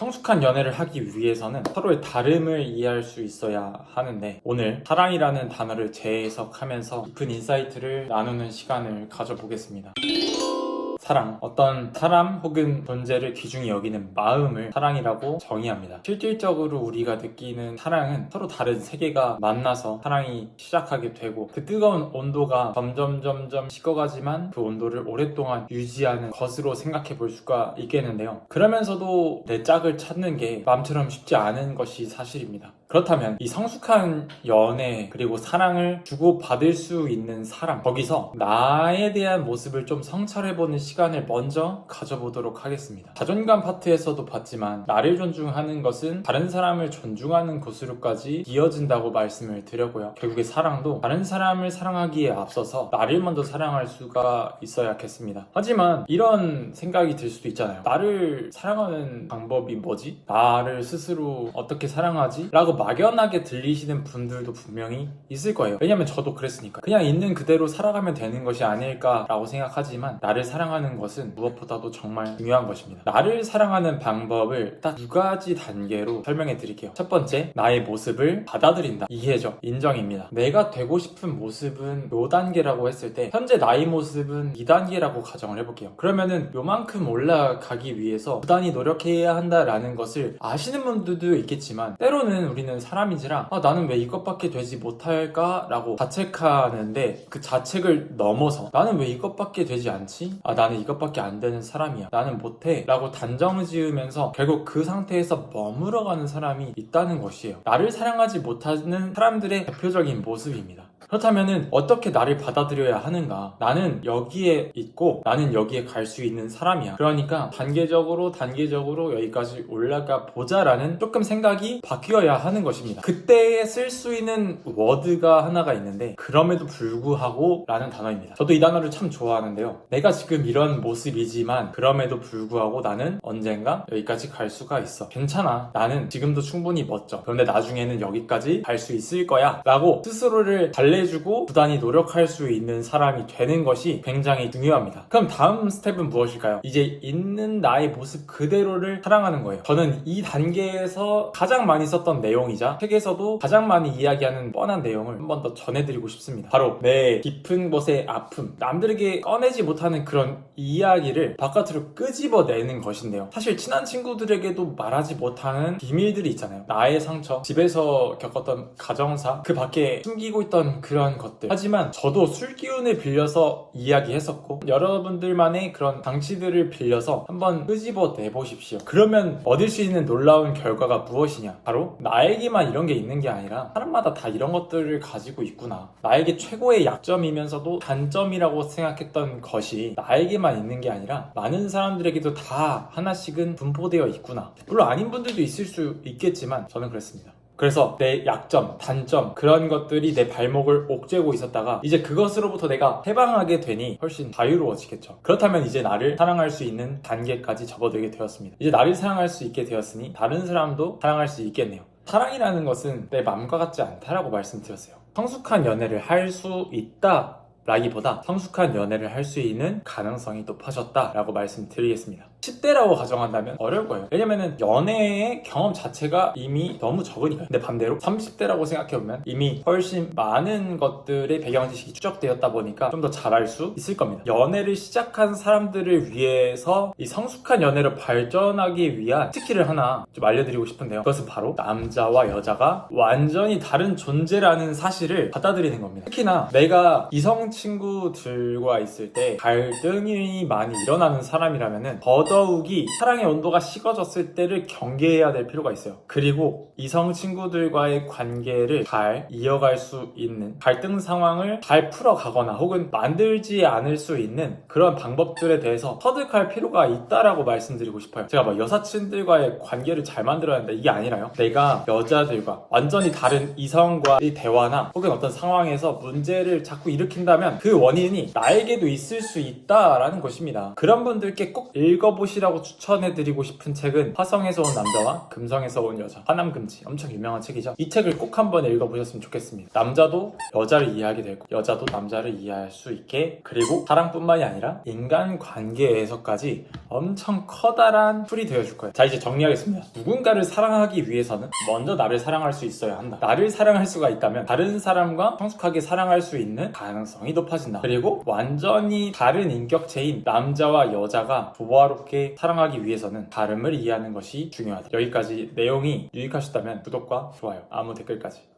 성숙한 연애를 하기 위해서는 서로의 다름을 이해할 수 있어야 하는데 오늘 사랑이라는 단어를 재해석하면서 깊은 인사이트를 나누는 시간을 가져보겠습니다. 사랑. 어떤 사람 혹은 존재를 귀중히 여기는 마음을 사랑이라고 정의합니다. 실질적으로 우리가 느끼는 사랑은 서로 다른 세계가 만나서 사랑이 시작하게 되고 그 뜨거운 온도가 점점 점점 식어가지만 그 온도를 오랫동안 유지하는 것으로 생각해 볼 수가 있겠는데요. 그러면서도 내 짝을 찾는 게 마음처럼 쉽지 않은 것이 사실입니다. 그렇다면 이 성숙한 연애 그리고 사랑을 주고받을 수 있는 사람 거기서 나에 대한 모습을 좀 성찰해보는 시간을 먼저 가져보도록 하겠습니다. 자존감 파트에서도 봤지만 나를 존중하는 것은 다른 사람을 존중하는 것으로까지 이어진다고 말씀을 드렸고요. 결국에 사랑도 다른 사람을 사랑하기에 앞서서 나를 먼저 사랑할 수가 있어야겠습니다. 하지만 이런 생각이 들 수도 있잖아요. 나를 사랑하는 방법이 뭐지? 나를 스스로 어떻게 사랑하지? 라고 막연하게 들리시는 분들도 분명히 있을 거예요. 왜냐면 저도 그랬으니까. 그냥 있는 그대로 살아가면 되는 것이 아닐까라고 생각하지만 나를 사랑하는 것은 무엇보다도 정말 중요한 것입니다. 나를 사랑하는 방법을 딱 두 가지 단계로 설명해 드릴게요. 첫 번째, 나의 모습을 받아들인다. 이해죠. 인정입니다. 내가 되고 싶은 모습은 요 단계라고 했을 때 현재 나의 모습은 2단계라고 가정을 해볼게요. 그러면은 요만큼 올라가기 위해서 부단히 노력해야 한다라는 것을 아시는 분들도 있겠지만 때로는 우리는 사람인지라 아, 나는 왜 이것밖에 되지 못할까 라고 자책하는데 그 자책을 넘어서 나는 왜 이것밖에 되지 않지? 아 나는 이것밖에 안 되는 사람이야. 나는 못해. 라고 단정 지으면서 결국 그 상태에서 머물러가는 사람이 있다는 것이에요. 나를 사랑하지 못하는 사람들의 대표적인 모습입니다. 그렇다면은 어떻게 나를 받아들여야 하는가? 나는 여기에 있고 나는 여기에 갈 수 있는 사람이야. 그러니까 단계적으로 단계적으로 여기까지 올라가 보자라는 조금 생각이 바뀌어야 하는 것입니다. 그때에 쓸 수 있는 워드가 하나가 있는데 그럼에도 불구하고 라는 단어입니다. 저도 이 단어를 참 좋아하는데요. 내가 지금 이런 모습이지만 그럼에도 불구하고 나는 언젠가 여기까지 갈 수가 있어. 괜찮아. 나는 지금도 충분히 멋져. 그런데 나중에는 여기까지 갈 수 있을 거야. 라고 스스로를 달래 주고 부단히 노력할 수 있는 사람이 되는 것이 굉장히 중요합니다. 그럼 다음 스텝은 무엇일까요? 이제 있는 나의 모습 그대로를 사랑하는 거예요. 저는 이 단계에서 가장 많이 썼던 내용이자 책에서도 가장 많이 이야기하는 뻔한 내용을 한 번 더 전해드리고 싶습니다. 바로 내 깊은 곳의 아픔, 남들에게 꺼내지 못하는 그런 이야기를 바깥으로 끄집어내는 것인데요. 사실 친한 친구들에게도 말하지 못하는 비밀들이 있잖아요. 나의 상처, 집에서 겪었던 가정사, 그 밖에 숨기고 있던 그런 것들. 하지만 저도 술 기운을 빌려서 이야기했었고, 여러분들만의 그런 장치들을 빌려서 한번 끄집어 내보십시오. 그러면 얻을 수 있는 놀라운 결과가 무엇이냐? 바로 나에게만 이런 게 있는 게 아니라 사람마다 다 이런 것들을 가지고 있구나. 나에게 최고의 약점이면서도 단점이라고 생각했던 것이 나에게만 있는 게 아니라 많은 사람들에게도 다 하나씩은 분포되어 있구나. 물론 아닌 분들도 있을 수 있겠지만 저는 그랬습니다. 그래서 내 약점, 단점 그런 것들이 내 발목을 옥죄고 있었다가 이제 그것으로부터 내가 해방하게 되니 훨씬 자유로워지겠죠. 그렇다면 이제 나를 사랑할 수 있는 단계까지 접어들게 되었습니다. 이제 나를 사랑할 수 있게 되었으니 다른 사람도 사랑할 수 있겠네요. 사랑이라는 것은 내 마음과 같지 않다라고 말씀드렸어요. 성숙한 연애를 할 수 있다. 라기보다 성숙한 연애를 할 수 있는 가능성이 높아졌다라고 말씀드리겠습니다. 10대라고 가정한다면 어려울 거예요. 왜냐면은 연애의 경험 자체가 이미 너무 적으니까요. 근데 반대로 30대라고 생각해보면 이미 훨씬 많은 것들의 배경 지식이 추적되었다 보니까 좀 더 잘할 수 있을 겁니다. 연애를 시작한 사람들을 위해서 이 성숙한 연애로 발전하기 위한 스킬을 하나 좀 알려드리고 싶은데요. 그것은 바로 남자와 여자가 완전히 다른 존재라는 사실을 받아들이는 겁니다. 특히나 내가 이성 친구들과 있을 때 갈등이 많이 일어나는 사람이라면은 더 더욱이 사랑의 온도가 식어졌을 때를 경계해야 될 필요가 있어요. 그리고 이성 친구들과의 관계를 잘 이어갈 수 있는 갈등 상황을 잘 풀어가거나 혹은 만들지 않을 수 있는 그런 방법들에 대해서 터득할 필요가 있다라고 말씀드리고 싶어요. 제가 막 여사친들과의 관계를 잘 만들어야 한다 이게 아니라요. 내가 여자들과 완전히 다른 이성과의 대화나 혹은 어떤 상황에서 문제를 자꾸 일으킨다면 그 원인이 나에게도 있을 수 있다라는 것입니다. 그런 분들께 꼭 읽어보 읽어보시라고 추천해드리고 싶은 책은 화성에서 온 남자와 금성에서 온 여자. 화남금지. 엄청 유명한 책이죠. 이 책을 꼭 한번 읽어보셨으면 좋겠습니다. 남자도 여자를 이해하게 되고 여자도 남자를 이해할 수 있게 그리고 사랑뿐만이 아니라 인간관계에서까지 엄청 커다란 풀이 되어줄 거예요. 자 이제 정리하겠습니다. 누군가를 사랑하기 위해서는 먼저 나를 사랑할 수 있어야 한다. 나를 사랑할 수가 있다면 다른 사람과 성숙하게 사랑할 수 있는 가능성이 높아진다. 그리고 완전히 다른 인격체인 남자와 여자가 조화 롭게 사랑하기 위해서는 다름을 이해하는 것이 중요하다. 여기까지 내용이 유익하셨다면 구독과 좋아요 아무 댓글까지